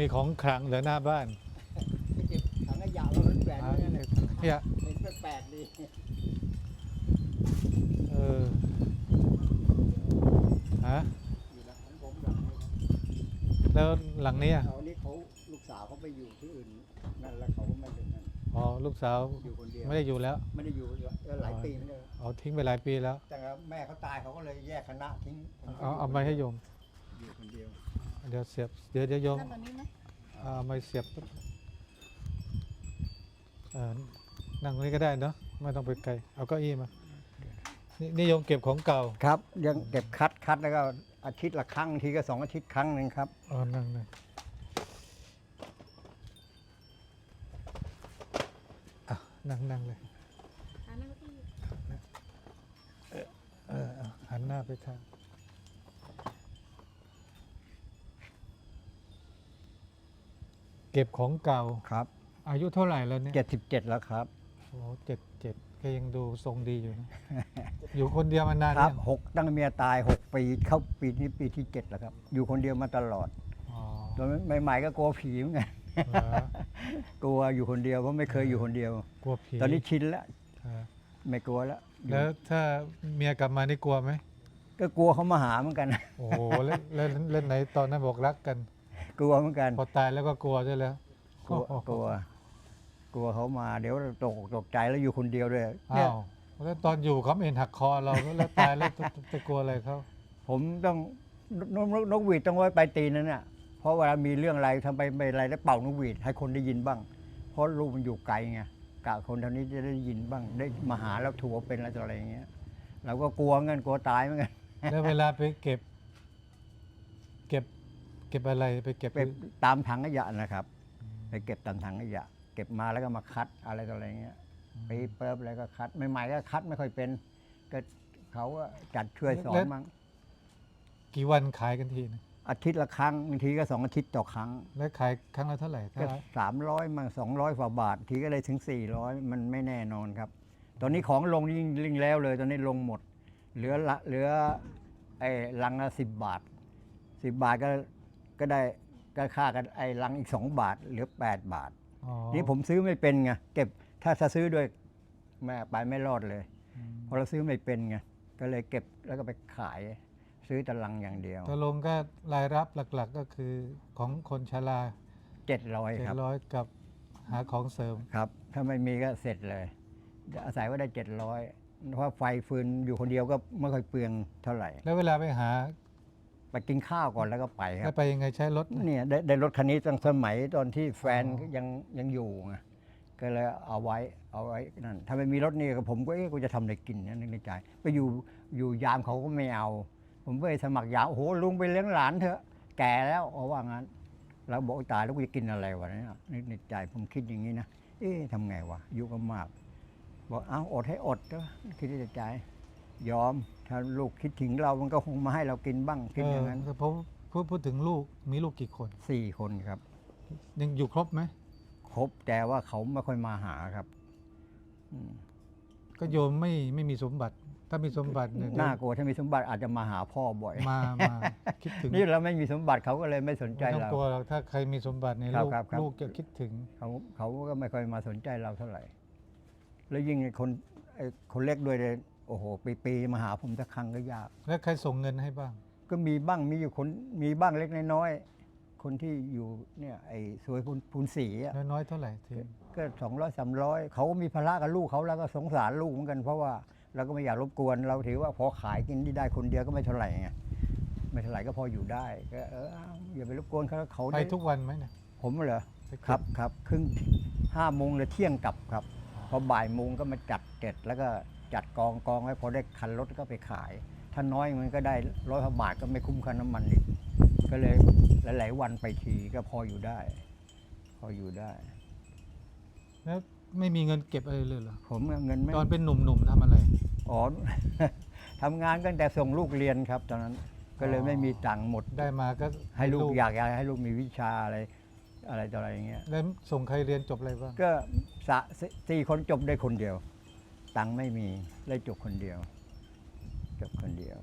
มีของขลังเหลือหน้าบ้านไปเก็บถังขยะแล้วมันแฝงอ่าไว้นั่นแหละเนี่ยเห็นแปลกๆดีเออฮะอยู่นะของผมหลังนี้แล้วหลังเนี้ยเขานี่เขาลูกสาวเขาไปอยู่ที่อื่นนั่นแล้วเขาก็ไม่เป็นนั่นอ๋อลูกสาวอยู่คนเดียวไม่ได้อยู่แล้วไม่ได้อยู่หลายปีไม่ได้เอาทิ้งไปหลายปีแล้ว แต่แม่เขาตายเขาก็เลยแยกคณะทิ้งผมก็เอาเอาไปให้โยมอยู่คนเดียว เดี๋ยวเสียบ เดี๋ยวเดี๋ยวโยมนั่นตอนนี้ไหมเอาไม้เสียบเออนั่งตรงนี้ก็ได้เนาะไม่ต้องไปไกล เอาเก้าอี้มา นี่นี่โยมเก็บของเก่าครับ ยังเก็บคัดคัดแล้วก็อาทิตย์ละครั้งทีก็สองอาทิตย์ครั้งหนึ่งครับอ๋อนั่งนั่งอะนั่งนั่งเลยอ่านั่นก็ที่เออเอาหันหน้าไปทาง เก็บของเก่า ครับอายุเท่าไหร่แล้วเนี่ยเจ็ดสิบเจ็ดแล้วครับ โอ้เจ็ดเจ็ดก็ยังดูทรงดีอยู่นะ อยู่คนเดียวมานานครับยังหกตั้งเมียตายหกปีเข้าปีนี้ปีที่เจ็ดแล้วครับ อยู่คนเดียวมาตลอดอ๋อตอนใหม่ๆก็กลัวผีเหมือนกันเหรอกลัวอยู่คนเดียวเพราะไม่เคยอยู่คนเดียว กลัวผีตอนนี้ชินแล้วเออไม่กลัวแล้วอยู่แล้วถ้าเมียกลับมานี่กลัวไหมก็กลัวเขามาหาเหมือนกัน โอ้โหเล่นเล่นเล่นไหนตอนนั้นบอกรักกัน กลัวเหมือนกันพอตายแล้วก็กลัวใช่แล้วกลัวโอ้โหกลัว กลัวเขามาเดี๋ยวตกอกตกใจแล้วอยู่คนเดียวด้วยเนี่อ้ายวแล้วตอนอยู่เขาไม่เห็นหักคอเราแล้วตายแล้วจะจะจะกลัวอะไรเขาผมต้องนกนกนกหวีดต้องไว้ไปลายตีนนั่นน่ะเพราะเวลามีเรื่องอะไรทำไปไม่อะไรแล้วเป่านกหวีดให้คนได้ยินบ้าง เพราะลูกมันอยู่ไกลไงกะคนเท่านี้จะได้ยินบ้าง ได้มาหาแล้วถูกว่าเป็นอะไรต่ออะไรอย่างเงี้ยเราก็กลัวเงินกลัวตายเหมือนกัน แล้วเวลาไปเก็บ เก็บ เก็บอะไรไปเก็บ ไปตามถังขยะนะครับ ไปเก็บตามถังขยะ เก็บมาแล้วก็มาคัดอะไรต่ออะไรเงี้ยไปเปิบอะไรก็คัดใหม่ๆก็คัดไม่ค่อยเป็น ก็เขาก็จัดช่วยสอนมั่งกี่วันขายกันทีนะอาทิตย์ละครั้งบางทีก็สองอาทิตย์ต่อครั้ง แล้วขายครั้งละเท่าไหร่ก็ถ้าสามร้อยมั่งสองร้อยกว่าบาท ทีก็ได้ถึงสี่ร้อยมันไม่แน่นอนครับ ตอนนี้ของลงยิ่งยิ่งแล้วเลย ตอนนี้ลงหมด เหลือละเหลือไอ้ลังละสิบบาทสิบบาทก็ ก็ได้ก็ค่ากันไอ้ลังอีกสองบาทเหลือแปดบาท อ๋อนี่ผมซื้อไม่เป็นไงเก็บถ้าจะซื้อด้วยแม่ไปไม่รอดเลยอืมเพราะเราซื้อไม่เป็นไงก็เลยเก็บแล้วก็ไปขาย ซื้อแตลังอย่างเดียวตกลงก็รายรับหลักๆก็คือของคนชราเจ็ดร้อยเจ็คดรับร้อยกับหาของเสริม ครับ ถ้าไม่มีก็เสร็จเลยอาศัยว่าได้เจ็ดร้อยเพราะไฟฟืนอยู่คนเดียวก็ไม่ค่อยเปลืองเท่าไหร่ แล้วเวลาไปหา ไปกินข้าวก่อนแล้วก็ไปคแล้รัวบไปยังไงใช้รถ เนี่ยได้ได้รถคันนี้ตั้งสมัยตอนที่แฟนอ๋อ ยังยังอยู่ไงก็เลยเอาไว้เอาไว้นั่นถ้าไม่มีรถนี่ก็ผมก็เอ๊ะกูจะทำอะไรกินนะนึกในใจ ไปอยู่อยู่ยามเขาก็ไม่เอา ผมไปสมัครยามโอ้โหลุงไปเลี้ยงหลานเถอะ แก่แล้วเอาว่างั้นเราบอกโอ๊ยตายแล้วกูจะกินอะไรวะเนี่ยนึกในใจผมคิดอย่างนี้นะเอ๊ะทำไงวะอายุก็มาก บอกเอาอดให้อดเถอะคิดในใจ ยอม ถ้าลูกคิดถึงเรามันก็คงมาให้เรากินบ้างคิดอย่างนั้นเออเพราะพูดพูดถึงลูกมีลูกกี่คน สี่คนครับ ยังอยู่ครบไหมครบแต่ว่าเขาไม่ค่อยมาหาครับอืมก็โยมไม่ไม่มีสมบัติ ถ้ามีสมบัติเนี่ยน่ากลัวถ้ามีสมบัติอาจจะมาหาพ่อบ่อย มามาคิดถึงนี่เราไม่มีสมบัติเขาก็เลยไม่สนใจไม่ต้องเรา กลัวหรอกถ้าใครมีสมบัติในยครับลูกครับครับ ลูกจะคิดถึง เขาเขาก็ไม่ค่อยมาสนใจเราเท่าไหร่ แล้วยิ่งไอ้คนไอ้คนเล็กด้วยเลย โอ้โหปีปีๆมาหาผมสักครั้งก็ยาก แล้วใครส่งเงินให้บ้าง ก็มีบ้างมีอยู่คนมีบ้างเล็กน้อยๆคนที่อยู่เนี่ยไอ้สวยพูนพูนสีอะน้อยๆเท่าไหร่ทีก็สองร้อยสามร้อยเขาก็มีภาระกับลูกเขาแล้วก็สงสารลูกเหมือนกัน เพราะว่าเราก็ไม่อยากรบกวนเราถือว่าพอขายกินที่ได้คนเดียวก็ไม่เท่าไหร่ไงไม่เท่าไหร่ก็พออยู่ได้ก็เออเอาอย่าไปรบกวนเขาเขาไปได้ทุกวันไหมเนี่ยผมเหรอไปเก็ครับครับครึ่งห้าโมงเลยเที่ยงกลับครับพอบ่ายโมงก็มาจัดเก็ดแล้วก็ จัดกองกองไว้พอได้คันรถก็ไปขาย ถ้าน้อยมันก็ได้ร้อยบาทก็ไม่คุ้มค่าน้ำมันอีกก็เลยหลายๆวันไปทีก็พออยู่ได้ พออยู่ได้ แล้วไม่มีเงินเก็บอะไรเลยเหรอผมเงินไม่ตอนเป็นหนุ่มๆทำอะไรอ๋อทำงานตั้งแต่ส่งลูกเรียนครับ ตอนนั้นก็เลยอ๋อไม่มีตังค์หมดได้มาก็ให้ลูกอยากอยากให้ลูกมีวิชาอะไรอะไรต่ออะไรอย่างเงี้ยแล้วส่งใครเรียนจบอะไรบ้างก็สะสสี่คนจบได้คนเดียว ตังค์ไม่มีเลยจบคนเดียว จบคนเดียว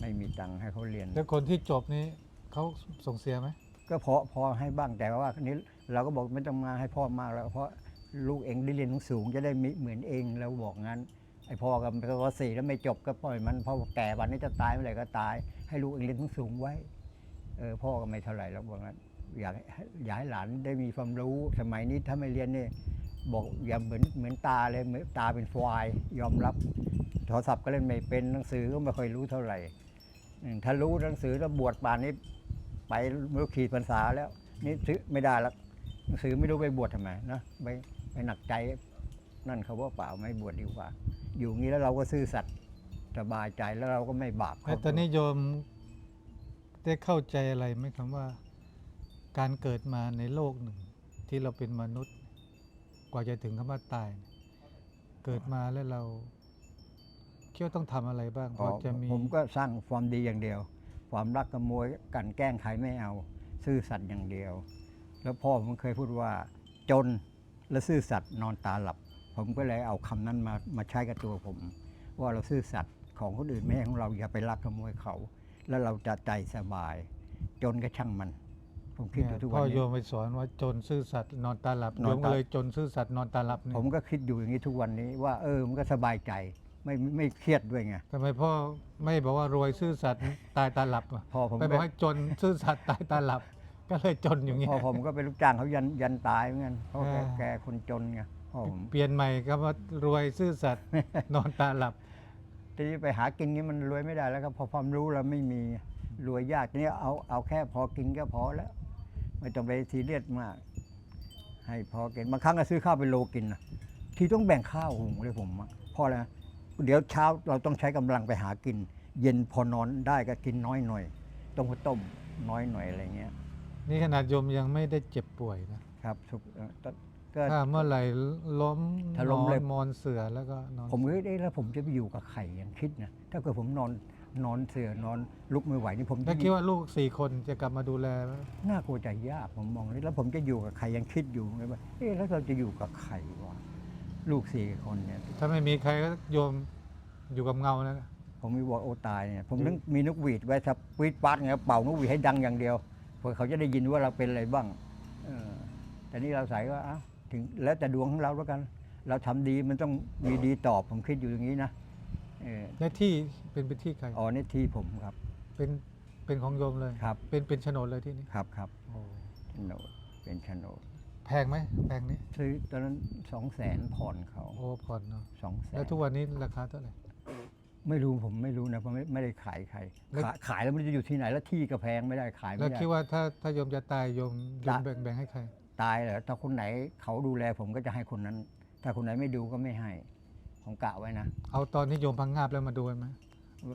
ไม่มีตังค์ให้เขาเรียน แล้วคนที่จบนี้เขาส่งเสียไหมก็พอพอให้บ้างแต่ว่านี้เราก็บอกไม่ต้องมาให้พ่อมากแล้วเพราะลูกเองได้เรียนสูงๆจะได้มีเหมือนเองเราบอกงั้นไอพ่อกับปสี่แล้วไม่จบก็ปล่อยมันพอแก่วันนี้จะตายเมื่อไหร่ก็ตาย ให้ลูกเองเรียนสูงๆไว้เออพ่อก็ไม่เท่าไหร่แล้วบอกงั้นอยากให้อยากให้หลานได้มีความรู้สมัยนี้ถ้าไม่เรียนเนี่ย บอกอย่าเหมือนเหมือนตาเลยเหมือนตาเป็นควายยอมรับ โทรศัพท์ก็เล่นไม่เป็นหนังสือก็ไม่ค่อยรู้เท่าไหร่ถ้ารู้หนังสือแล้วบวชป่านนี้ไปไม่รู้ขีดพรรษาแล้ว นี่ซื้อไม่ได้ล้วหนังสือไม่รู้ไปบวชทำไมนะไปไปหนักใจนั่นเขาว่าเปล่าไม่บวชดีกว่า อยู่งี้แล้วเราก็ซื่อสัตย์สบายใจแล้วเราก็ไม่บาปแต่ตอนนี้โยมได้เข้าใจอะไรไหมคำว่า การเกิดมาในโลกหนึ่ง ที่เราเป็นมนุษย์ กว่าจะถึงคำว่าตายเนี่ยเกิดมาแล้วเราคิดว่าต้องทำอะไรบ้างพอ๋ออจะมีผมก็สร้างความดีอย่างเดียว ความรักขโมยกลันแกล้งใครไม่เอา ซื่อสัตย์อย่างเดียว แล้วพ่อผมเคยพูดว่าจนและซื่อสัตย์นอนตาหลับ ผมก็เลยเอาคำนั้นมามาใช้กับตัวผม ว่าเราซื่อสัตย์ของคนอื่นไม่ใช่ของเราอย่าไปลักขโมยเขา แล้วเราจะใจสบาย จนก็ช่างมัน ผมคิดเนี่อยยู่ทุกพ่วัอนโยนี้ มไปสอนว่าจนซื่อสัตย์นอนตาหลับนโยอนมตาก็เลยจนซื่อสัตย์นอนตาหลับเนี่ยผมก็คิดอยู่อย่างนี้ทุกวันนี้ว่าเออมันก็สบายใจไม่ไม่ไม่เครียดด้วยไง ทำไมพ่อไม่บอกว่ารวยซื่อสัตย์ตายตาหลับอะพอผม ไปบอกให้จนซื่อสัตย์ตายตาหลับ ก็เลยจนอย่างเงี้ยพอผมก็เป็นลูกจ้างเขายันยันตายเหมือนกันเพราะแกอ่า แกคนจนไงพ่อผมเปลี่ยนใหม่ก็ว่ารวยซื่อสัตย์ นอนตาหลับ ทีนี้ไปหากินนี้มันรวยไม่ได้แล้วครับพอความรู้เราไม่มีรวยยากทีนี้เอาเอาแค่พอกินก็พอแล้ว ไม่ต้องไปซีเรียสมาก ให้พอกินบางครั้งก็ซื้อข้าวเป็นโลกินนะที่ต้องแบ่งข้าวหุงเลยผมอะเพราะอะไรนะเดี๋ยวเช้าเราต้องใช้กำลังไปหากิน เย็นพอนอนได้ก็กินน้อยหน่อย ต้องไปต้มน้อยหน่อยอะไรเงี้ย นี่ขนาดโยมยังไม่ได้เจ็บป่วยนะครับทุกเอ่อก็ก็ถ้าเมื่อไหร่ล้มถ้าล้มนอเล็นบมอนเสือแล้วก็นอนผมก็เอ๊ะแล้วผมจะไปอยู่กับใครยังคิดนะถ้าเกิดผมนอน นอนเสือนอนลุกไม่ไหวนี่ผมแล้วจะคิดว่าลูกสี่คนจะกลับมาดูแลไหมน่ากลัวใจยากผมมองนี่แล้วผมจะอยู่กับใครยังคิดอยู่ไงว่าเอ๊ะแล้วเราจะอยู่กับใครวะลูกสี่คนเนี่ยถ้าไม่มีใครก็โยมอยู่กับเงานะผมมีบอกโอตายเนี่ยผมถึงมีนกหวีดไว้ถ้าวีดปัดไงเป่านกหวีดให้ดังอย่างเดียวเพื่อเขาจะได้ยินว่าเราเป็นอะไรบ้างเออแต่นี่เราใส่ว่าอ้าวถึงแล้วแต่ดวงของเราแล้วกัน เราทำดีมันต้องมีดีตอบผมคิดอยู่อย่างนี้นะ เออและที่เป็นเป็นที่ใคร อ๋อนี่ที่ผมครับ เป็นเป็นของโยมเลย ครับ เป็นเป็นโฉนดเลยที่นี่ครับครับโอ้โฉนดเป็นโฉนดแพงไหมแพงนี้ซื้อตอนนั้นสองแสนผ่อนเขาโอ้ผ่อนเนาะสองแสนแล้วทุกวันนี้ราคาเท่าไหร่ ไม่รู้ผมไม่รู้นะเพราะไม่ไม่ได้ขายใครแล้ว ขายขายแล้วมันจะอยู่ที่ไหนแล้วที่ก็แพงไม่ได้ขายแล้ไม่วได้ คิดว่าถ้าถ้าโยมจะตายโยมโยมละ แบ่งแบ่งให้ใคร ตายเหรอถ้าคนไหนเขาดูแลผมก็จะให้คนนั้น ถ้าคนไหนไม่ดูก็ไม่ให้ ผมกะไว้นะ เอาตอนที่โยมพังงาบแล้วมาดูไหม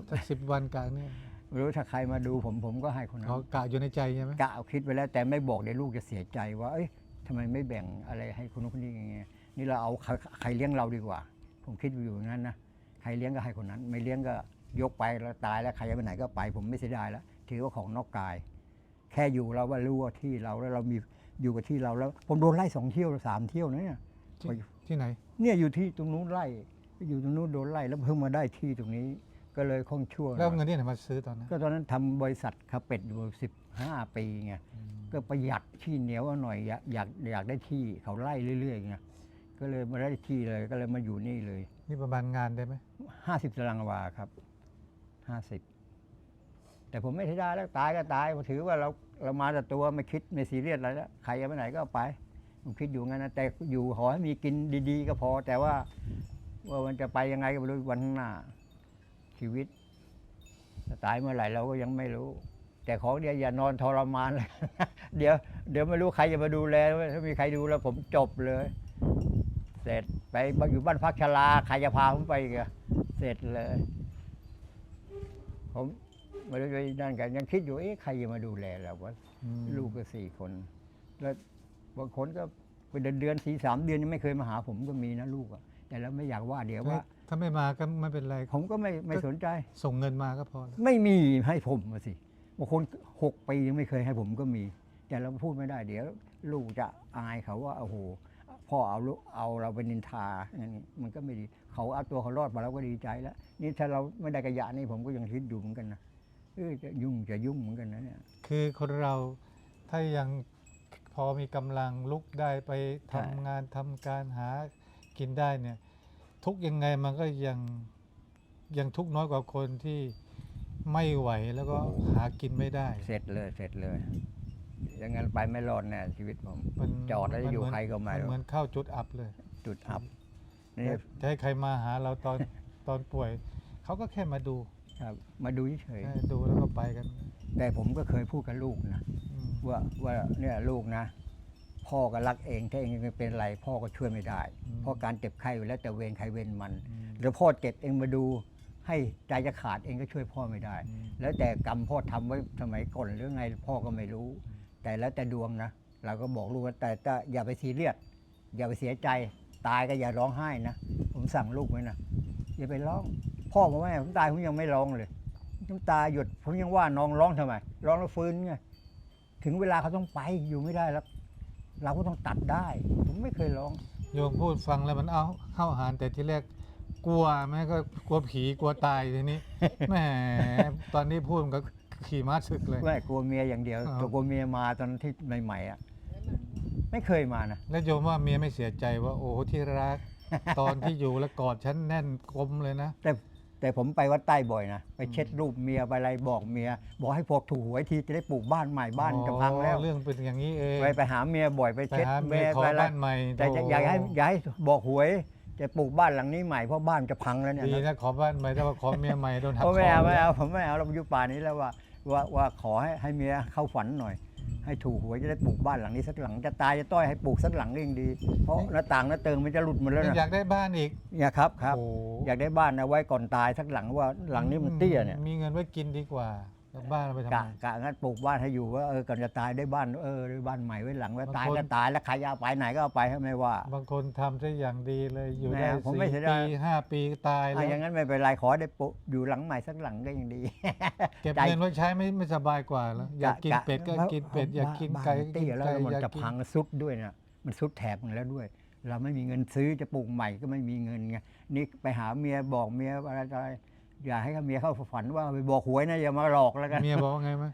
สักสิบวันกลางเนี่ยไม่รู้ถ้าใครมาดูผมผมก็ให้คนนั้นเขากะอยู่ในใจใช่ไหมกะเอาคิดไว้แล้วแต่ไม่บอกเดี๋ยวลูกจะเสียใจว่า เอ้ยทำไมไม่แบ่งอะไรให้คนนู้นคนนี้อย่างเงี้ยนี่เราเอาใครใครเลี้ยงเราดีกว่า ผมคิดอยู่อย่างนั้นนะใครเลี้ยงก็ให้คนนั้น ไม่เลี้ยงก็ยกไปแล้วตายแล้วใครจะไปไหนก็ไป ผมไม่เสียดายแล้วถือว่าของนอกกาย แค่อยู่เราว่ารู้ว่าที่เราแล้วเรามีอยู่กับที่เราแล้ว ผมโดนไล่สองเที่ยวสามเที่ยวนะเนี่ยที่ที่ไหน เนี่ยอยู่ที่ตรงนู้นไล่ อยู่ตรงนู้นโดนไล่แล้วเพิ่งมาได้ที่ตรงนี้ ก็เลยคล่องชั่วหน่อยแล้วเอาเงินที่ไหนมาซื้อตอนนั้นก็ตอนนั้นทำบริษัทคาเป็ดอยู่สิบห้าปีไงก็ประหยัดที่เหนียวเอาหน่อยอยากอยากอยากได้ที่เขาไล่เรื่อยๆไงก็เลยมาได้ที่เลยก็เลยมาอยู่นี่เลยนี่ประมาณงานได้ไหมห้าสิบตารางวาครับห้าสิบแต่ผมไม่ได้แล้วตายก็ตายผมถือว่าเราเรามาแต่ตัวไม่คิดไม่ซีเรียสอะไรแล้วใครจะไปไหนก็ไปผมคิดอยู่งั้นนะแต่อยู่ขอให้มีกินดี ๆ ก็พอ แต่ว่า ว่ามันจะไปยังไงก็ไม่รู้วันข้างหน้า ชีวิตจะตายเมื่อไหร่เราก็ยังไม่รู้ แต่ของเดียวอย่านอนทรมานเลยเดี๋ยวเดี๋ยวไม่รู้ใครจะมาดูแลถ้ามีใครดูแล้วผมจบเลย เสร็จไปอยู่บ้านพักชราใครจะพาผมไปอีกอะเสร็จเลย ผมไม่รู้จะนั่นกัน ยังคิดอยู่เอ๊ะใครจะมาดูแลเราวะอืมลูกก็สี่คน แล้วบางคนก็เป็นเดือนเดือนสี่สามเดือนยังไม่เคยมาหาผมก็มีนะลูกอะ แต่แล้วไม่อยากว่าเดี๋ยวว่า ถ้าไม่มาก็ไม่เป็นไร ผมก็ไม่ไม่สนใจ ส่งเงินมาก็พอแล้วไม่มีให้ผมอะสิบางคนหกปียังไม่เคยให้ผมก็มี แต่เราพูดไม่ได้ เดี๋ยวลูกจะอายเขาว่าโอ้โหพ่อเอาลูกเอาเราเป็นนินทาอย่างนี้มันก็ไม่ดีเขาเอาตัวเขารอดมาเราก็ดีใจแล้วนี่ถ้าเราไม่ได้กระยะนี่ผมก็ยังคิดอยู่เหมือนกันนะเออจะยุ่งจะยุ่งเหมือนกันนะเนี่ยคือคนเราถถ้ายังพอมีกำลังลุกได้ไปใช่ทำงานทำการหา กินได้เนี่ยทุกข์ยังไงมันก็ยังยังทุกข์น้อยกว่าคนที่ไม่ไหวแล้วก็หากินไม่ได้ เสร็จเลยเสร็จเลยอย่างนั้นไปไม่รอดแน่ชีวิตผมมันจอดแล้วจะอยู่นเหมืนใครก็ไม่รู้นเหมือนเข้าจุดอับเลยจุดอับนี่จะให้ใครมาหาเราตอน ตอนป่วย เขาก็แค่มาดูครับมาดูเฉยแค่ดูแล้วก็ไปกัน ๆแต่ผมก็เคยพูดกับลูกนะ อืมว่าว่าเนี่ยลูกนะ พ่อก็รักเองถ้าเองไม่เป็นไรพ่อก็ช่วยไม่ได้ เพราะการเจ็บไข้อยู่แล้วแต่เวรใครเวรมันอืมแล้วพ่อเจ็บเองมาดูให้ใจจะขาดเองก็ช่วยพ่อไม่ได้อืมแล้วแต่กรรมพ่อทำไว้สมัยก่อนหรือไงพ่อก็ไม่รู้ แต่แล้วแต่ดวงนะ เราก็บอกลูกว่าแต่แต่อย่าไปซีเรียสอย่าไปเสียใจตายก็อย่าร้องไห้นะ ผมสั่งลูกไว้นะอย่าไปร้อง พ่อผมแม่ผมตายผมยังไม่ร้องเลยน้ำตาหยุดผมยังว่าน้องร้องทำไมร้องแล้วฟื้นไงถึงเวลาเขาต้องไปอยู่ไม่ได้แล้ว เราก็ต้องตัดได้ ผมไม่เคยร้อง โยมพูดฟังแล้วมันเอาเข้าหานแต่ที่แรกกลัวแม่ก็กลัวผีกลัวตายทีนี้ แหมตอนนี้พูดมันก็ขี่ม้าศึกเลย ไม่กลัวเมียอย่างเดียวอ้าว แต่กลัวเมียมาตอนที่ใหม่ๆอะไม่เคยมานะแล้วโยมว่าเมียไม่เสียใจว่า โอ้ที่รัก ตอนที่อยู่แล้วกอดฉันแน่นกลมเลยนะ แต่ แต่ผมไปวัดใต้บ่อยนะ ไปเช็ดรูปเมียไปอะไรบอกเมีย บอกให้พวกถูกหวยทีจะได้ปลูกบ้านใหม่บ้านจะพังแล้วอ๋อเรื่องเป็นอย่างนี้เองไปไปหาเมียบ่อยไปไปเช็ดหาเมีเมียยขอไปอะไรบ้านใหม่แต่จะโถอยากให้อยากให้บอกหวยจะปลูกบ้านหลังนี้ใหม่เพราะบ้านจะพังแล้วเนี่ยดีนะนะขอบ้านใหม่แต่ว่าขอเมียใหม่โดนหักเพคราะไม่อเอาไม่เลยเอาผมไม่เอาเราอยู่ป่านนี้แล้วว่าว่าว่าขอให้ให้เมียเข้าฝันหน่อย ให้ถูกหวยจะได้ปลูกบ้านหลังนี้สักหลังจะตายจะต้อยให้ปลูกสักหลังก็ยังดี เพราะหน้าต่างหน้าเติงมันจะหลุดหมดแล้วยังนะอยากได้บ้านอีกเนี่ยครับครับ โอ้อยากได้บ้านเอาไว้ก่อนตายสักหลังว่าหลังนี้มันเตี้ยเนี่ย มีเงินไว้กินดีกว่า แล้วบ้านเราไปทำกะไม กะงั้นปลูกบ้านให้อยู่ว่าเออก่อนจะตายได้บ้านเออได้บ้านใหม่ไว้หลังไว้บางตายคนก็ตายแล้วใครจะเอาไปไหนก็เอาไปให้ไม่ว่า บางคนทำได้อย่างดีเลยอยู่แม่ได้ผมไม่สี่เสียดาปีย ห้าปีตายอะแล้วอย่างนั้นไม่เป็นไรขอได้ปลูกอยู่หลังใหม่สักหลังก็ยังดี เก็บใจ เงินไว้ใช้ไม่ไม่สบายกว่าแล้วอยากกินเป็ดก็กินเป็ดอยากกินไก่บ้ก็เตี้กิยนแล้วไก่มันอยากจะกินพังซุดด้วยนะมันซุดแถบหมดแล้วด้วย เราไม่มีเงินซื้อจะปลูกใหม่ก็ไม่มีเงินไงนี่ไปหาเมียบอกเมียอะไรอะไร อย่าให้เมียเข้าฝันว่าไปบอกหวยนะอย่ามาหลอกแล้วกันเมียบอกว่าไงไหม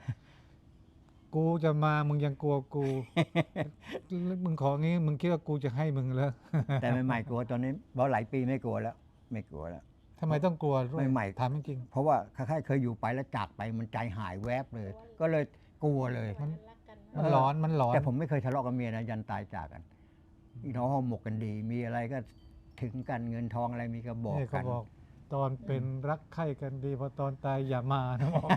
กูจะมามึงยังกลัวกู มึงของี้มึงคิดว่ากูจะให้มึงแล้วแต่ใหม่ๆกลัวตอนนี้เพราะหลายปีไม่กลัวแล้ว ไม่กลัวแล้วทำไมต้องกลัวด้วยใหม่ๆถามจริงเพราะว่าค่ายๆเคยอยู่ไปแล้วจากไปมันใจหายแวบเลย ก็เลยกลัวเลยๆมันรักกันมันร้อนมันร้อนแต่ผมไม่เคยทะเลาะกับเมียนะยันตายจากกันพี่น้องห้องหมกกันดี มีอะไรก็ถึงกันเงินทองอะไรมีก็บอกนี่กัเขานบอก ตอนเป็นรักใคร่กันดีพอตอนตายอย่ามานะบอก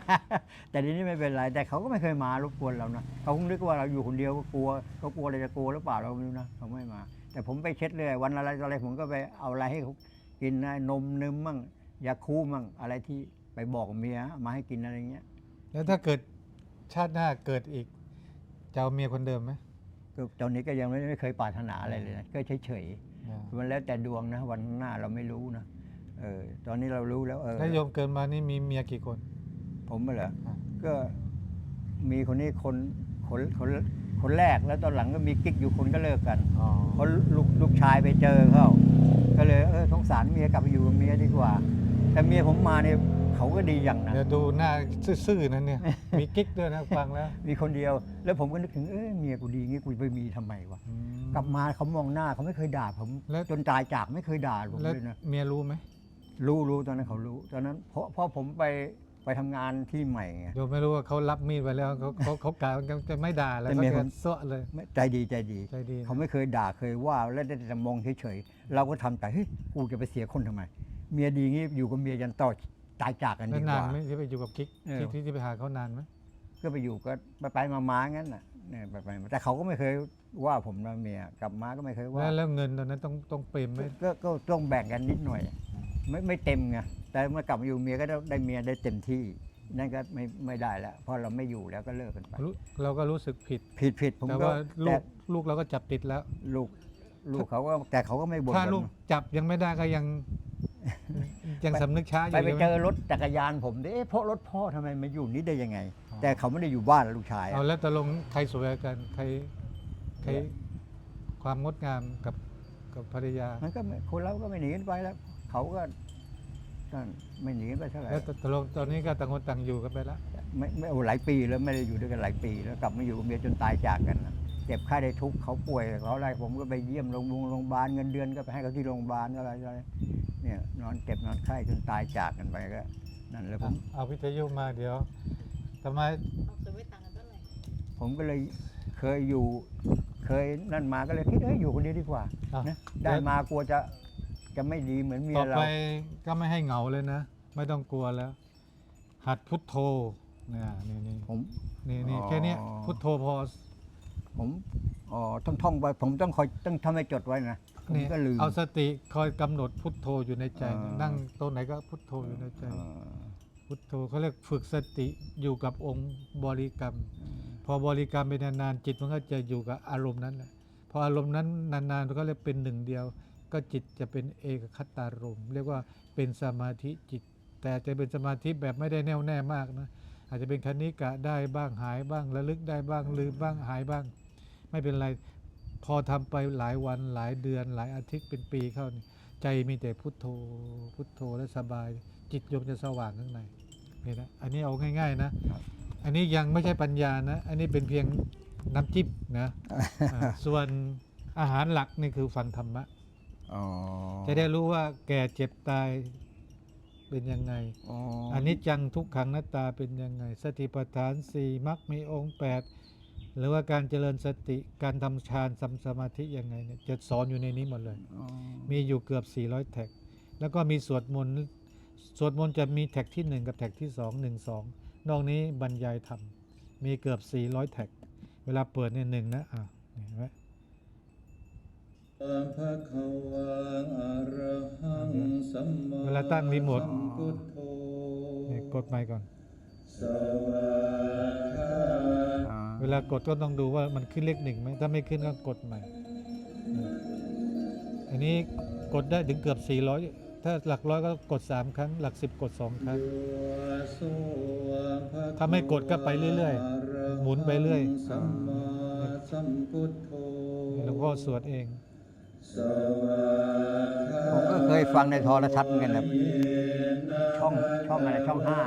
แต่ทีนี้ไม่เป็นไรแต่เขาก็ไม่เคยมารบกวนเรานะเขาคงนึกว่าเราอยู่คนเดียวก็กลัวเขากลัวอะไรจะกลัวหรือเปล่าเราไม่รู้นะเขาไม่มา แต่ผมไปเช็ดเลยวันอะไรอะไรผมก็ไปเอาอะไรให้เขากินนะนมนึมมั่งยาคูมั่งอะไรที่ไปบอกเมียมาให้กินอะไรเงี้ยแล้วถ้าเกิดชาติหน้าเกิดอีกจะเอาเมียคนเดิมไหมก็ตอนนี้ก็ยังไม่ไม่เคยปรารถนาอะไรเลยนะก็เฉยๆอ่ามันแล้วแต่ดวงนะวันหน้าเราไม่รู้นะ เออตอนนี้เรารู้แล้วเออแล้วโยมเกินมานี่มีเมียกี่คน ผมเหรออ่าก็มีคนนี้คนคนคนคนแรกแล้วตอนหลังก็มีกิ๊กอยู่คนก็เลิกกันอ๋อเพราะลูกลูกชายไปเจอเขาก็เลยเออสงสารเมียกลับไปอยู่กับเมียดีกว่า แต่เมียผมมาเนี่ยเขาก็ดีอย่างนะเดี๋ยวดูหน้าซื่อๆนั่นเนี่ย มีกิ๊กด้วยนะฟังแล้ว มีคนเดียว แล้วผมก็นึกถึงเออเมียกูดีงี้กูไปมีทำไมวะอืมกลับมาเขามองหน้าเขาไม่เคยด่าผมแล้วจนตายจากไม่เคยด่าผมแล้วเลยนะเมียรู้ไหม รู้รู้ตอนนั้นเขารู้ตอนนั้นเพราะเพราะผมไปไปทำงานที่ใหม่ไง โยมไม่รู้ว่าเขารับมีดไปแล้วเขาเขาเขากล่าวจะไม่ด่าแล้วแต่เขาเมียผจะม เสาะเลย ไม่ใจดีใจดี ใจดีนะ เขาไม่เคยด่าเคยว่าแล้วได้แต่มองเฉยๆเราก็ทำใจเฮ้ยกูจะไปเสียคนทำไม เมียดีงี้อยู่กับเมียยันต่อตายจากกันแล้วดีกนานว่า ไหมที่ไปอยู่กับกิ๊กเออ ที่ที่ที่ไปหาเขานานไหมก็ไปอยู่ก็ไปไปมามางั้นน่ะเนี่ยไปไปมาแต่เขาก็ไม่เคยว่าผมนะเมียกลับมาก็ไม่เคยว่าแล้วแล้วเงินตอนนั้นต้องต้องเปรมไหมก็ก็ต้องแบ่งกันนิดหน่อย ไม่ไม่เต็มไงแต่เมื่อกลับมาอยู่เมียก็ได้ได้เมียได้เต็มที่นั่นก็ไม่ไม่ได้แล้วเพราะเราไม่อยู่แล้วก็เลิกกันไป รู้เราก็รู้สึกผิด ผิดผิดผมแต่ก็ว่าลูแต่กลูกเราก็จับติดแล้ว ลูกลูกเขาก็แต่เขาก็ไม่บ่นถ้ากันลูกจับยังไม่ได้ก็ยัง ยังสำนึกช้าอไปยู่ไปใช่ไหมเจอรถจักรยานผมเอ๊ะเพราะรถพ่อทำไมมาอยู่นี่ได้ยังไงอ๋อแต่เขาไม่ได้อยู่บ้านลูกชายอะ เอาแล้วตกลงใครสวยกว่ากันใครใครความงดงามกับกับภรรยา มันก็ไม่คนเราก็ไม่หนีกันไปแล้ว เขาก็นั่นไม่หนีกันไปเท่าไหร่แล้วตกลงตอนนี้ก็ต่างคนต่างอยู่กันไปแล้วไม่ไม่โอ้หลายปีแล้วไม่ได้อยู่ด้วยกันหลายปีแล้วกลับมาอยู่กับเมียจนตายจากกันนะเจ็บไข้ได้ทุกข์เขาป่วยเขาอะไรผมก็ไปเยี่ยมโรงพยาบาลโรงพยาบาลเงินเดือนก็ไปให้เขาที่โรงพยาบาลอะไรอะไรเนี่ยนอนเจ็บนอนไข้จนตายจากกันไปก็นั่นแหละผมเอาวิทยุมาเดี๋ยวทำไมเอาซื้อไว้ตังค์กันเท่าไหร่ผมก็เลยเคยอยู่ เคยนั่นมาก็เลยคิดเอ้ยอยู่คนเดียวดีกว่าอะนะได้มากลัวจะ จะไม่ดีเหมือนเมีต่ยอเรา ไปก็ไม่ให้เหงาเลยนะ ไม่ต้องกลัวแล้ว หัดพุทโธเนี่ยนี่นี่ผม นี่นี่อ๋อแค่เนี้ยพุทโธพอ ผมอ๋อต้องท่องไปผมต้องคอยต้องทำให้จดไว้นะผมนี่ก็ลืม เอาสติคอยกำหนดพุทโธอยู่ในใจอ่านั่ นั่งโต๊ะไหนก็พุทโธอยู่ในใจ เอ่อพุทโธเขาเรียกฝึกสติอยู่กับองค์บริกรรม พอบริกรรมไปนานๆจิตมันก็จะอยู่กับอารมณ์นั้นแหละพออารมณ์นั้นนานๆมันก็เรียกเป็นหนึ่งเดียว ก็จิตจะเป็นเอกคตารมเรียกว่าเป็นสมาธิจิต แต่จะเป็นสมาธิแบบไม่ได้แน่วแน่มากนะอาจจะเป็นคณิกะได้บ้างหายบ้างระลึกได้บ้างลืมบ้างหายบ้าง ไม่เป็นไรพอทำไปหลายวันหลายเดือนหลายอาทิตย์เป็นปีเข้านี่ใจมีแต่พุทโธพุทโธแล้วสบาย จิตโยมจะสว่างข้างในนี่นะอันนี้เอาง่าย ๆนะ อันนี้ยังไม่ใช่ปัญญานะ อันนี้เป็นเพียงน้ำจิ้มนะอ่าส่วนอาหารหลักนี่คือฟังธรรมะ อ๋อจะได้รู้ว่าแก่เจ็บตายเป็นยังไง อ๋ออันนี้จังทุกขังหน้าตาเป็นยังไง สติปัฏฐานสี่มรรคมีองค์แปดหรือว่าการเจริญสติการทำฌานทำสมาธิยังไงเนี่ยจะสอนอยู่ในนี้หมดเลย อ๋อมีอยู่เกือบ 400 แท็ก แล้วก็มีสวดมนต์ สวดมนต์จะมีแท็กที่ 1 กับแท็กที่ 2 1 2 นอกนี้บรรยายธรรม มีเกือบ 400 แท็ก เวลาเปิดเนี่ยหนึ่งนะ อะนี่เห็นไหม ภะคะวะอะระหังสัมมาเวลาตั้งรีโมท สัมพุทโธนี่กดไมค์ก่อน สวากขาอ๋อเวลากดก็ต้องดูว่ามันขึ้นเลขหนึ่งไหมถ้าไม่ขึ้นก็กดใหม่นะอันนี้กดได้ถึงเกือบ 400 ถ้าหลักร้อยก็กด 3 ครั้ง หลัก 10 กด 2 ครั้งโสภะคะวะถ้าไม่กดก็ไปเรื่อยๆหมุนไปเรื่อย สัมมาสัมพุทโธ หลวงพ่อสวดเองสวากขา ผมก็เคยฟังในโทรทัศน์เหมือนกันนะช่องช่องอะไรช่องห้า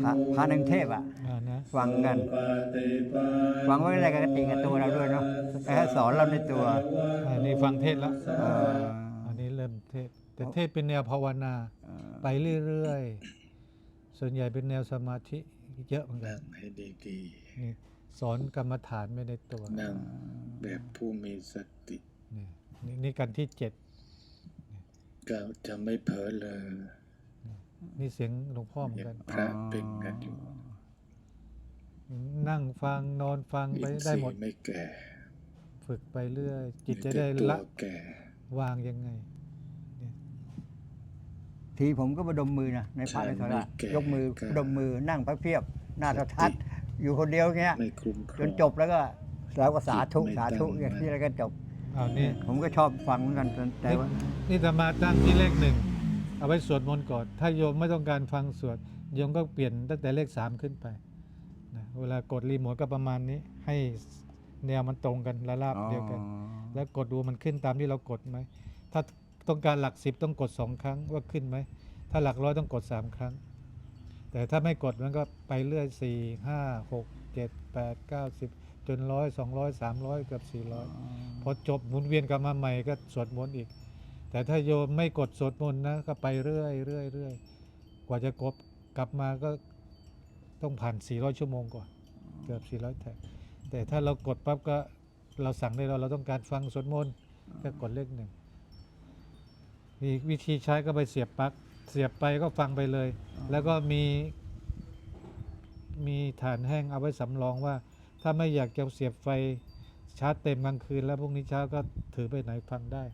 พระพระหนึ่งเทพอะอ่านะฟังกันปฏิปันฟังไว้อะไรกันติกับตัวเราด้วยเนาะแต่ให้สอนเราในตัวอันนี้ฟังเทศแล้วเอ่ออันนี้เริ่มเทศ แต่เทศเป็นแนวภาวนาเอ่อไปเรื่อยๆ ส่วนใหญ่เป็นแนวสมาธิเยอะเหมือนกันั่นงให้ดีนี่สอนกรรมฐานไม่ในตัวๆนั่งแบบผู้มีสติ นี่นี่นี่กันที่เจ็ดก็จะไม่เผลอเลย นี่เสียงหลวงพ่อเหมือนยักังนพระเป็นกันอยู่ นั่งฟังนอนฟังไปอินทได้รีหมดย์ไม่แก่ ฝึกไปเรื่อย จิตมีจะแต่ได้ตัวละแก่วางยังไงทีผมก็ประดมมือนะในพระในโทรทัศน์ยกมือประดมมือนั่งพระเพียบ หน้าโทรทัศน์อยู่คนเดียวเงี้ยไม่คลุมครจองนจบแล้วก็แล้วก็สาธุจิตไม่สาธุตั้งอย่างที่แล้วก็จบ อ้าวนี่ผมก็ชอบฟังเหมือนกันแต่ว่านี่ธรรมาตั้งที่เลขหนึ่งเอาไว้สวดมนต์ก่อน ถ้าโยมไม่ต้องการฟังสวดโยมก็เปลี่ยนตั้งแต่เลขสามขึ้นไปนะเวลากดรีโมทก็ประมาณนี้ ให้แนวมันตรงกันระลาบเดียวกัน แล้วกดดูมันขึ้นตามที่เรากดไหมถ้าต้องการหลักสิบต้องกดสองครั้งว่าขึ้นไหมถ้าหลักร้อยต้องกดสามครั้ง แต่ถ้าไม่กดมันก็ไปเรื่อยสี่ห้าหกเจ็ดแปดเก้าสิบ จนร้อยสองร้อยสามร้อยเกือบสี่ร้อยพอจบหมุนเวียนกลับมาใหม่ก็สวดมนต์อีก แต่ถ้าโยมไม่กดสวดมนต์นะก็ไปเรื่อยเรื่อยเรื่อยกว่าจะกบกลับมาก็ต้องผ่าน 400 ชั่วโมงก่อน เกือบ 400 แท็กแต่ถ้าเรากดปั๊บก็เราสั่งได้เราเราต้องการฟังสวดมนต์ก็กดเลขหนึ่งมีวิธีใช้ก็ไปเสียบปลั๊กเสียบไปก็ฟังไปเลย แล้วก็มี มีฐานแห้งเอาไว้สำรองว่า ถ้าไม่อยากจะเสียบไฟชาร์จเต็มกลางคืน แล้วพรุ่งนี้เช้าก็ถือไปไหนฟังได้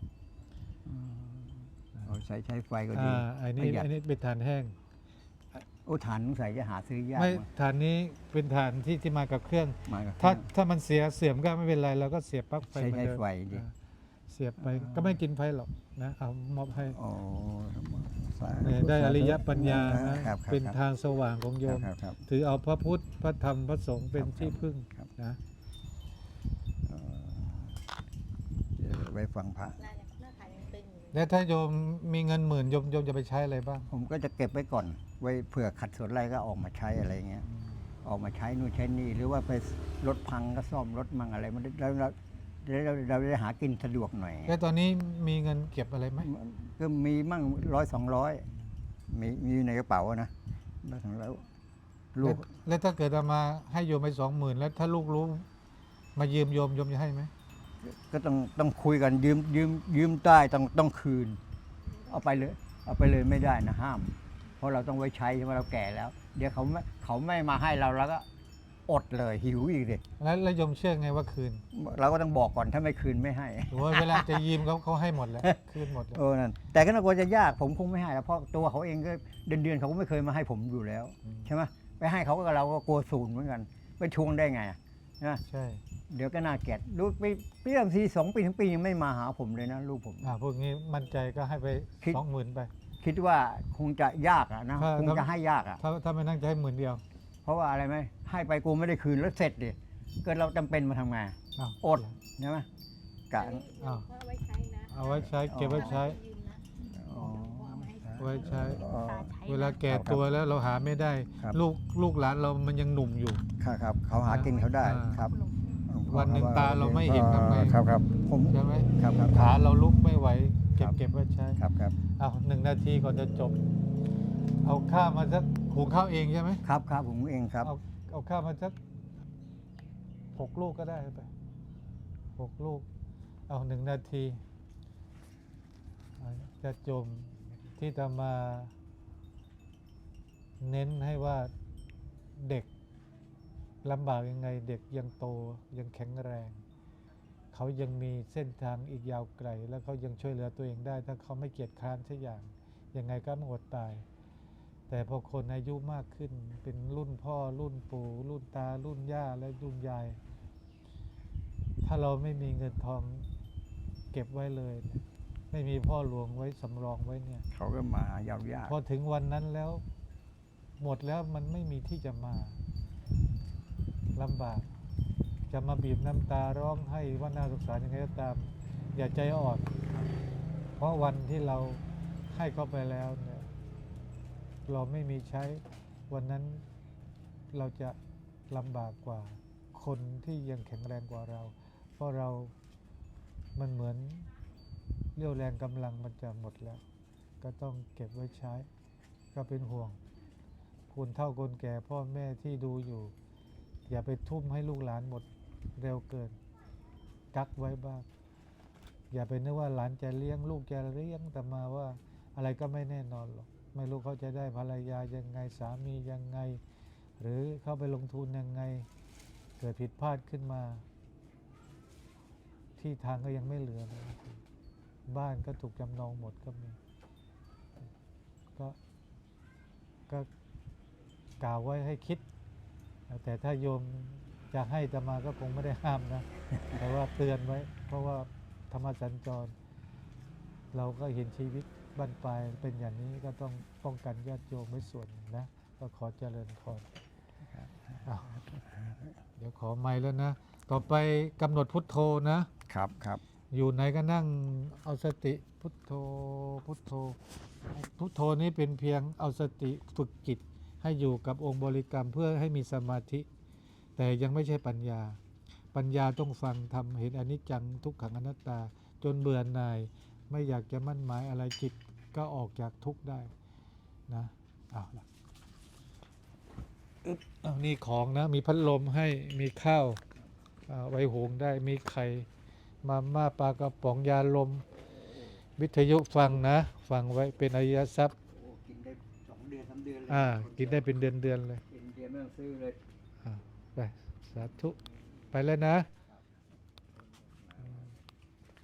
เอาใช้ใช้ไฟก็ดีอ่าอันนี้ประหยัดอันนี้เป็นฐานแห้ง โอ้ฐานสงสัยจะหาซื้อยากไม่มากฐานนี้เป็นฐานที่ที่มากับเครื่อง มากับถ้าเครื่อง ถ้ามันเสียเสื่อมก็ไม่เป็นไรเราก็เสียบปลั๊กไฟใช้เหมือนใช้เดิมไฟดิ อ่าเสียบไปก็ไม่กินไฟหรอกนะเอามอบให้โอ้ สาธุเนี่ยได้อริยปัญญาครันะบครับเป็นครับทางสว่างของโยมครับครับถือเอาพระพุทธพระธรรมพระสงฆ์เป็นครับที่พึ่งครับนะเอ่อเดี๋ยวไว้ฟังพระหน้ายังหน้าขายยังตึงอยู่เลยแล้วถ้าโยมมีเงินหมื่นโยมโยมจะไปใช้อะไรบ้าง ผมก็จะเก็บไว้ก่อน ไว้เผื่อขัดสนอะไรก็ออกมาใช้อะไรเงี้ย ออกมาใช้นู่นใช้นี่หรือว่าไปรถพังก็ซ่อมรถมั่งอะไรมันแล้ว เราเราเราได้หากินสะดวกหน่อยแล้วตอนนี้มีเงินเก็บอะไรไหมก็มีมั่งร้อยสองร้อยมีมีอยู่ในกระเป๋าอะนะแล้วถึงแล้วลูแล้วกแล้วถ้าเกิดเอามาให้โยมไปสองหมื่นแล้วถ้าลูกรู้ มายืมโยมโยมจะให้ไหมก็ต้องต้องคุยกันยืมยืมยืมได้ต้องต้องคืน เอาไปเลย เอาไปเลยไม่ได้นะห้าม เพราะเราต้องไว้ใช้ใช่ไหมเราแก่แล้ว เดี๋ยวเขาไม่เขาไม่มาให้เราแล้วก็ อดเลยหิวอีกดิแล้วแล้วโยมเชื่อไงว่าคืนเราก็ต้องบอกก่อนถ้าไม่คืนไม่ให้หรือว่าเวลาจะยืมเขาเขาให้หมดแล้วคืนหมดแล้วเออนั่นแต่ก็น่ากลัวจะยากผมคงไม่ให้แล้วเพราะตัวเขาเองก็เดือนเดือนๆเขาก็ไม่เคยมาให้ผมอยู่แล้วใช่ไหมไปให้เขาก็เราก็กลัวศูนย์เหมือนกันไปทวงได้ไงอะนะใช่เดี๋ยวก็น่าเกลียดลูกปีปีบางทีสองปีถึงปียังไม่มาหาผมเลยนะลูกผมอ่าพวกนี้มั่นใจก็ให้ไปคิดสองหมื่นไป คิดว่าคงจะยากอะนะถ้าคงจะให้ยากอะถ้าถ้าไม่นั่งจะให้หมื่นเดียวเพ ราะว่าอะไรไหมให้ไปกูไม่ได้คืนแล้วเสร็จดิเกิดเราจำเป็นมาทำไงอ้าวอดใช่ไหมกะอ้าว เอาไว้ใช้นะเอาไว้ใช้เก็บไว้ใช้ ยืมนะอ๋อไว้ใช้อ๋อตาใช้ เวลาแก่ตัวแล้วเราหาไม่ได้ ครับ ลูกลูกหลานเรามันยังหนุ่มอยู่ ครับครับเขาหากินเขาได้อ่าครับวันหนึ่งตาเราไม่เห็นทำไง ครับครับผมใช่ไหมครับครับ ขาเราลุกไม่ไหว เก็ครับบเก็บไว้ใช้ครับครับ เอาหนึ่งนาทีก่อนจะจบ เอาข้าวมาสักหุงข้าวเองใช่ไหมครับครับผมเองครับ เอาเอาข้าวมาสักหกลูกก็ได้ไปหกลูก เอาหนึ่งนาทีเอาจะจมที่จะมา เน้นให้ว่าเด็กลำบากยังไง เด็กยังโตยังแข็งแรง เขายังมีเส้นทางอีกยาวไกล แล้วเขายังช่วยเหลือตัวเองได้ ถ้าเขาไม่เกียจคร้านสักอย่าง ยังไงก็ไม่อดตาย แต่พอคนอายุมากขึ้นเป็นรุ่นพ่อรุ่นปู่ รุ่นตา รุ่นย่าและรุ่นยาย ถ้าเราไม่มีเงินทองเก็บไว้เลยเนี่ยไม่มีพ่อหลวงไว้สำรองไว้เนี่ย เขาก็มายาวยากพอถึงวันนั้นแล้ว หมดแล้วมันไม่มีที่จะมาลำบาก จะมาบีบน้ำตาร้องให้ว่าน่าสงสารยังไงก็ตาม อย่าใจอ่อน เพราะวันที่เราให้เขาไปแล้วเนี่ย เราไม่มีใช้วันนั้นเราจะลำบากกว่าคนที่ยังแข็งแรงกว่าเรา เพราะเรามันเหมือนเรี่ยวแรงกำลังมันจะหมดแล้ว ก็ต้องเก็บไว้ใช้ ก็เป็นห่วงคุณเท่าคนแก่พ่อแม่ที่ดูอยู่ อย่าไปทุ่มให้ลูกหลานหมดเร็วเกิน กักไว้บ้าง อย่าไปนึกว่าหลานจะเลี้ยงลูกจะเลี้ยงแต่มาว่าอะไรก็ไม่แน่นอนหรอก ไม่รู้เขาจะได้ภรรยายังไงสามียังไง หรือเข้าไปลงทุนยังไง เกิดผิดพลาดขึ้นมา ที่ทางก็ยังไม่เหลือ บ้านก็ถูกจำนองหมดก็มีก็ก็กล่าวไว้ให้คิด แต่ถ้าโยมจะให้จะมาก็คงไม่ได้ห้ามนะ แต่ว่าเตือนไว้ เพราะว่าธรรมสัญจร เราก็เห็นชีวิต บ้านปลายเป็นอย่างนี้ก็ต้องป้องกันญาติโยมไว้ส่วนหนึ่งนะก็ขอเจริญพรอ้าวเดี๋ยวขอไม่แล้วนะ ต่อไปกำหนดพุทโธนะครับครับ อยู่ไหนก็นั่งเอาสติพุทโธพุทโธ พุทโธนี้เป็นเพียงเอาสติฝึกจิตให้อยู่กับองค์บริกรรมเพื่อให้มีสมาธิ แต่ยังไม่ใช่ปัญญา ปัญญาต้องฟังทำเห็นอนิจจังทุกขังอนัตตา จนเบื่อหน่าย ไม่อยากจะมั่นหมายอะไรจิตก็ออกจากทุกข์ได้นะเอาละอึ๊บเอานี่ของนะ มีพัดลมให้มีข้าวอ่าไว้หุงได้มีไข่มาม่าปลากระป๋องยาลม วิทยุฟังนะ ฟังไว้เป็นอริยทรัพย์โอ้กินได้สองเดือนสามเดือนเลยอ่ากินได้เป็นเดือนๆเลยกินเดือนไม่ต้องซื้อเลยอ่าไปสาธุไปแล้วนะ